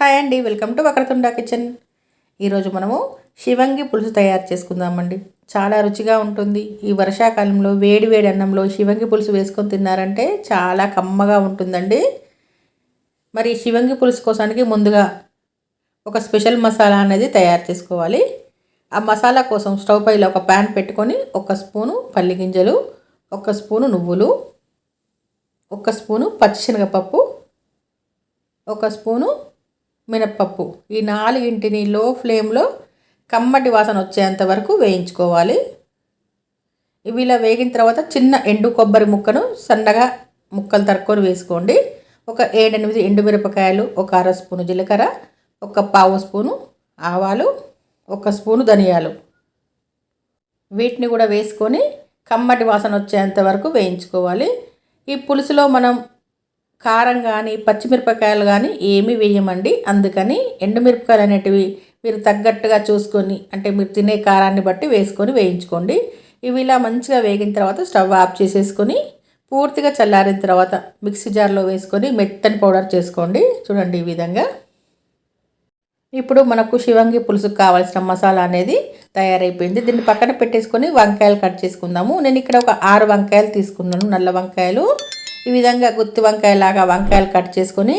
Hi అండి welcome to Vakratunda kitchen. ఈరోజు మనము శివంగి పులుసు తయారు చేసుకుందామండి. చాలా రుచిగా ఉంటుంది. ఈ వర్షాకాలంలో వేడి వేడి అన్నంలో శివంగి పులుసు వేసుకొని తిన్నారంటే చాలా కమ్మగా ఉంటుందండి. మరి శివంగి పులుసు కోసానికి ముందుగా ఒక స్పెషల్ మసాలా అనేది తయారు చేసుకోవాలి. ఆ మసాలా కోసం స్టవ్ పైలో ఒక ప్యాన్ పెట్టుకొని ఒక స్పూను పల్లి గింజలు ఒక స్పూను నువ్వులు ఒక స్పూను పచ్చిశనగపప్పు ఒక స్పూను మినప్పప్పు. ఈ నాలుగింటిని లో ఫ్లేమ్లో కమ్మటి వాసన వచ్చేంత వరకు వేయించుకోవాలి. ఇవి ఇలా వేగిన తర్వాత చిన్న ఎండు కొబ్బరి ముక్కను సన్నగా ముక్కలు తరుక్కొని వేసుకోండి. ఒక ఏడెనిమిది ఎండుమిరపకాయలు ఒక అర స్పూను జీలకర్ర ఒక పావు స్పూను ఆవాలు ఒక స్పూను ధనియాలు. వీటిని కూడా వేసుకొని కమ్మటి వాసన వచ్చేంత వరకు వేయించుకోవాలి. ఈ పులుసులో మనం కారం కానీ పచ్చిమిరపకాయలు కానీ ఏమీ వేయమండి. అందుకని ఎండుమిరపకాయలు అనేటివి మీరు తగ్గట్టుగా చూసుకొని అంటే మీరు తినే కారాన్ని బట్టి వేసుకొని వేయించుకోండి. ఇవి ఇలా మంచిగా వేగిన తర్వాత స్టవ్ ఆఫ్ చేసేసుకొని పూర్తిగా చల్లారిన తర్వాత మిక్సీ జార్లో వేసుకొని మెత్తని పౌడర్ చేసుకోండి. చూడండి ఈ విధంగా. ఇప్పుడు మనకు శివంగి పులుసుకు కావాల్సిన మసాలా అనేది తయారైపోయింది. దీన్ని పక్కన పెట్టేసుకొని వంకాయలు కట్ చేసుకుందాము. నేను ఇక్కడ ఒక ఆరు వంకాయలు తీసుకున్నాను. నల్ల వంకాయలు ఈ విధంగా గుత్తి వంకాయలాగా వంకాయలు కట్ చేసుకొని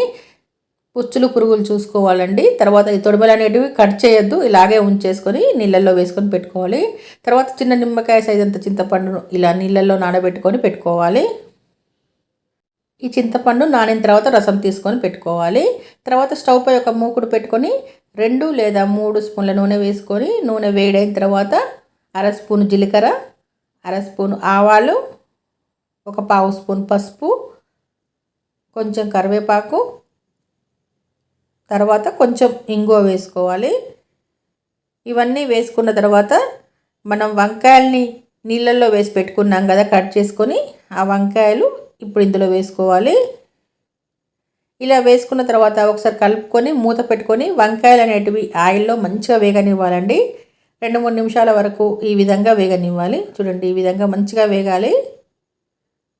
పుచ్చులు పురుగులు చూసుకోవాలండి. తర్వాత ఈ తొడిమలు అనేటివి కట్ చేయొద్దు. ఇలాగే ఉంచేసుకొని నీళ్ళల్లో వేసుకొని పెట్టుకోవాలి. తర్వాత చిన్న నిమ్మకాయ సైజ్ అంత చింతపండును ఇలా నీళ్ళల్లో నానబెట్టుకొని పెట్టుకోవాలి. ఈ చింతపండు నానిన తర్వాత రసం తీసుకొని పెట్టుకోవాలి. తర్వాత స్టవ్ పై ఒక మూకుడు పెట్టుకొని రెండు లేదా మూడు స్పూన్ల నూనె వేసుకొని నూనె వేడైన తర్వాత అర స్పూన్ జీలకర్ర అర స్పూన్ ఆవాలు ఒక పావు స్పూన్ పసుపు కొంచెం కరివేపాకు తర్వాత కొంచెం ఇంగువ వేసుకోవాలి. ఇవన్నీ వేసుకున్న తర్వాత మనం వంకాయల్ని నీళ్ళల్లో వేసి పెట్టుకున్నాం కదా కట్ చేసుకొని ఆ వంకాయలు ఇప్పుడు ఇందులో వేసుకోవాలి. ఇలా వేసుకున్న తర్వాత ఒకసారి కలుపుకొని మూత పెట్టుకొని వంకాయలు అనేటివి ఆయిల్లో మంచిగా వేగనివ్వాలండి. రెండు మూడు నిమిషాల వరకు ఈ విధంగా వేగనివ్వాలి. చూడండి ఈ విధంగా మంచిగా వేగాలి.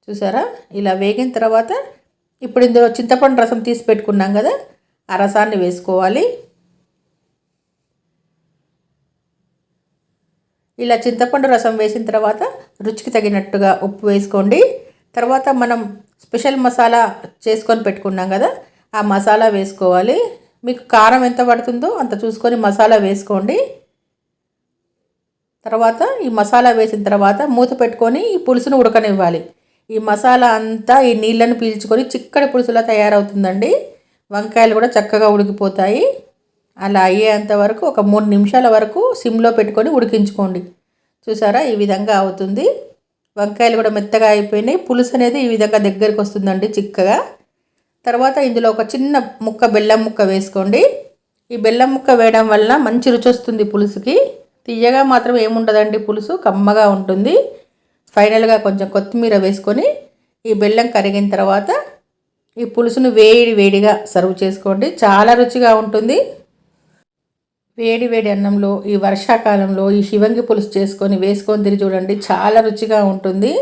చూసారా? ఇలా వేగిన తర్వాత ఇప్పుడు ఇందులో చింతపండు రసం తీసి పెట్టుకున్నాం కదా ఆ రసాన్ని వేసుకోవాలి. ఇలా చింతపండు రసం వేసిన తర్వాత రుచికి తగినట్టుగా ఉప్పు వేసుకోండి. తర్వాత మనం స్పెషల్ మసాలా చేసుకొని పెట్టుకున్నాం కదా ఆ మసాలా వేసుకోవాలి. మీకు కారం ఎంత పడుతుందో అంత చూసుకొని మసాలా వేసుకోండి. తర్వాత ఈ మసాలా వేసిన తర్వాత మూత పెట్టుకొని ఈ పులుసును ఉడకనివ్వాలి. ఈ మసాలా అంతా ఈ నీళ్ళను పీల్చుకొని చిక్కడి పులుసులా తయారవుతుందండి. వంకాయలు కూడా చక్కగా ఉడికిపోతాయి. అలా అయ్యేంత వరకు ఒక మూడు నిమిషాల వరకు సిమ్లో పెట్టుకొని ఉడికించుకోండి. చూసారా? ఈ విధంగా అవుతుంది. వంకాయలు కూడా మెత్తగా అయిపోయినాయి. పులుసు అనేది ఈ విధంగా దగ్గరికి వస్తుందండి చిక్కగా. తర్వాత ఇందులో ఒక చిన్న ముక్క బెల్లం ముక్క వేసుకోండి. ఈ బెల్లం ముక్క వేయడం వల్ల మంచి రుచి వస్తుంది పులుసుకి. తీయగా మాత్రం ఏముండదండి పులుసు. కమ్మగా ఉంటుంది. ఫైనల్గా కొంచెం కొత్తిమీర వేసుకొని ఈ బెల్లం కరిగిన తర్వాత ఈ పులుసును వేడి వేడిగా సర్వ్ చేసుకోండి. చాలా రుచిగా ఉంటుంది. వేడి వేడి అన్నంలో ఈ వర్షాకాలంలో ఈ శివంగి పులుసు చేసుకొని వేసుకొని తిరిగి చూడండి. చాలా రుచిగా ఉంటుంది.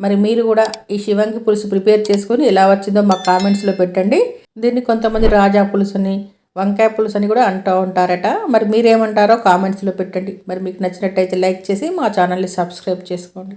మరి మీరు కూడా ఈ శివంగి పులుసు ప్రిపేర్ చేసుకొని ఎలా వచ్చిందో మా కామెంట్స్లో పెట్టండి. దీన్ని కొంతమంది రాజా పులుసుని వంకాయ పులుసు అని కూడా అంటూ ఉంటారట. మరి మీరేమంటారో కామెంట్స్లో పెట్టండి. మరి మీకు నచ్చినట్టయితే లైక్ చేసి మా ఛానల్ని సబ్స్క్రైబ్ చేసుకోండి.